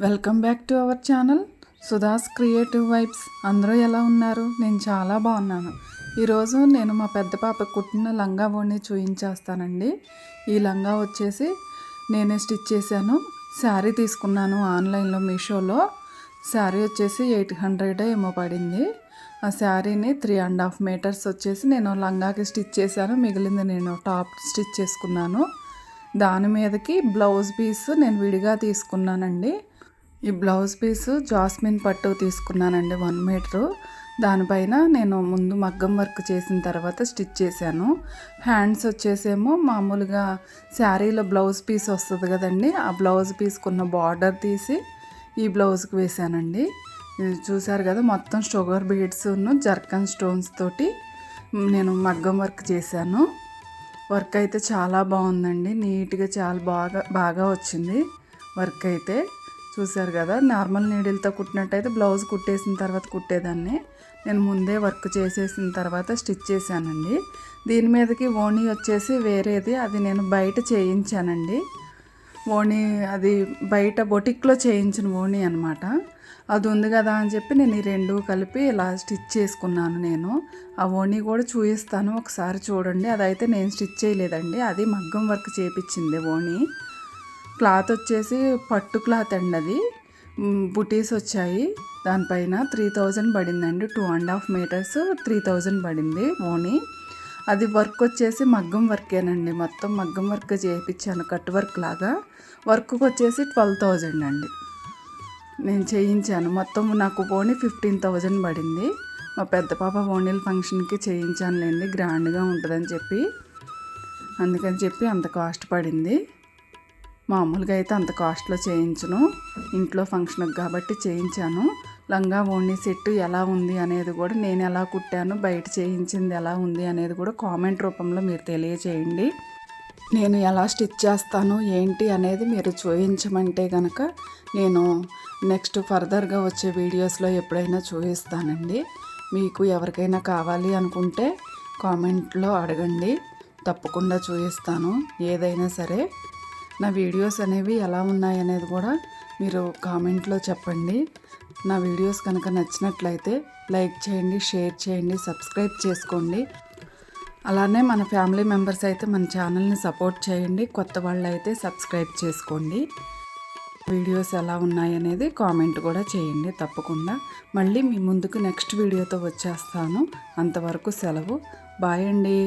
Welcome back to our channel Sudha's creative vibes అందరూ ఎలా ఉన్నారు? నేను చాలా బాగున్నాను. ఈరోజు నేను మా పెద్ద పాప కుట్టిన లంగా ఓణి చూయించేస్తానండి. ఈ లంగా వచ్చేసి నేనే స్టిచ్ చేశాను. శారీ తీసుకున్నాను ఆన్లైన్లో మీషోలో. శారీ వచ్చేసి ఎయిట్ హండ్రెడ్ ఏమో పడింది. ఆ శారీని త్రీ అండ్ హాఫ్ మీటర్స్ వచ్చేసి నేను లంగాకి స్టిచ్ చేశాను. మిగిలింది నేను టాప్ స్టిచ్ చేసుకున్నాను. దాని మీదకి బ్లౌజ్ పీస్ నేను విడిగా తీసుకున్నానండి. ఈ బ్లౌజ్ పీసు జాస్మిన్ పట్టు తీసుకున్నానండి వన్ మీటరు. దానిపైన నేను ముందు మగ్గం వర్క్ చేసిన తర్వాత స్టిచ్ చేశాను. హ్యాండ్స్ వచ్చేసేమో మామూలుగా శారీలో బ్లౌజ్ పీస్ వస్తుంది కదండి ఆ బ్లౌజ్ పీస్కున్న బార్డర్ తీసి ఈ బ్లౌజ్కి వేసానండి చూశారు చూసారు కదా మొత్తం షుగర్ బీడ్స్ను జర్కన్ స్టోన్స్ తోటి నేను మగ్గం వర్క్ చేశాను. వర్క్ అయితే చాలా బాగుందండి నీట్గా చాలా బాగా బాగా వచ్చింది వర్క్ అయితే. చూసారు కదా నార్మల్ నీడిల్తో కుట్టినట్టయితే బ్లౌజ్ కుట్టేసిన తర్వాత కుట్టేదాన్ని. నేను ముందే వర్క్ చేసేసిన తర్వాత స్టిచ్ చేశానండి. దీని మీదకి ఓణీ వచ్చేసి వేరేది అది నేను బయట చేయించానండి. ఓణీ అది బయట బొటిక్లో చేయించిన ఓణీ అనమాట అది ఉంది కదా అని చెప్పి నేను ఈ రెండు కలిపి ఇలా స్టిచ్ చేసుకున్నాను నేను. ఆ ఓణీ కూడా చూపిస్తాను ఒకసారి చూడండి. అదైతే నేను స్టిచ్ చేయలేదండి. అది మగ్గం వర్క్ చేపించింది ఓణీ. క్లాత్ వచ్చేసి పట్టు క్లాత్ అండి అది. బుటీస్ వచ్చాయి. దానిపైన త్రీ థౌజండ్ పడిందండి. Two and half meters three thousand పడింది ఓనీ అది వర్క్ వచ్చేసి మగ్గం వర్కేనండి. మొత్తం మగ్గం వర్క్ చేయించాను కట్ వర్క్ లాగా. వర్క్కి వచ్చేసి ట్వెల్వ్ థౌజండ్ అండి. నేను చేయించాను. మొత్తం నాకు ఓణి ఫిఫ్టీన్ థౌజండ్ పడింది. మా పెద్ద పాప ఓనీల ఫంక్షన్కి చేయించానులేండి. గ్రాండ్గా ఉంటుందని చెప్పి. అందుకని చెప్పి అంత కాస్ట్ పడింది. మామూలుగా అయితే అంత కాస్ట్లో చేయించను. ఇంట్లో ఫంక్షన్కి కాబట్టి చేయించాను. లంగా ఓణి సెట్ ఎలా ఉంది అనేది కూడా నేను ఎలా కుట్టాను బయట చేయించింది ఎలా ఉంది అనేది కూడా కామెంట్ రూపంలో మీరు తెలియచేయండి. నేను ఎలా స్టిచ్ చేస్తాను ఏంటి అనేది మీరు చూపించమంటే కనుక నేను నెక్స్ట్ ఫర్దర్గా వచ్చే వీడియోస్లో ఎప్పుడైనా చూపిస్తానండి. మీకు ఎవరికైనా కావాలి అనుకుంటే కామెంట్లో అడగండి. తప్పకుండా చూపిస్తాను. ఏదైనా సరే నా వీడియోస్ అనేవి ఎలా ఉన్నాయనేది కూడా మీరు కామెంట్లో చెప్పండి. నా వీడియోస్ కనుక నచ్చినట్లయితే లైక్ చేయండి షేర్ చేయండి సబ్స్క్రైబ్ చేసుకోండి. అలానే మన ఫ్యామిలీ మెంబర్స్ అయితే మన ఛానల్ని సపోర్ట్ చేయండి. కొత్త వాళ్ళు అయితే సబ్స్క్రైబ్ చేసుకోండి. వీడియోస్ ఎలా ఉన్నాయనేది కామెంట్ కూడా చేయండి తప్పకుండా. మళ్ళీ మీ ముందుకు నెక్స్ట్ వీడియోతో వచ్చేస్తాను. అంతవరకు సెలవు. బాయ్ అండి.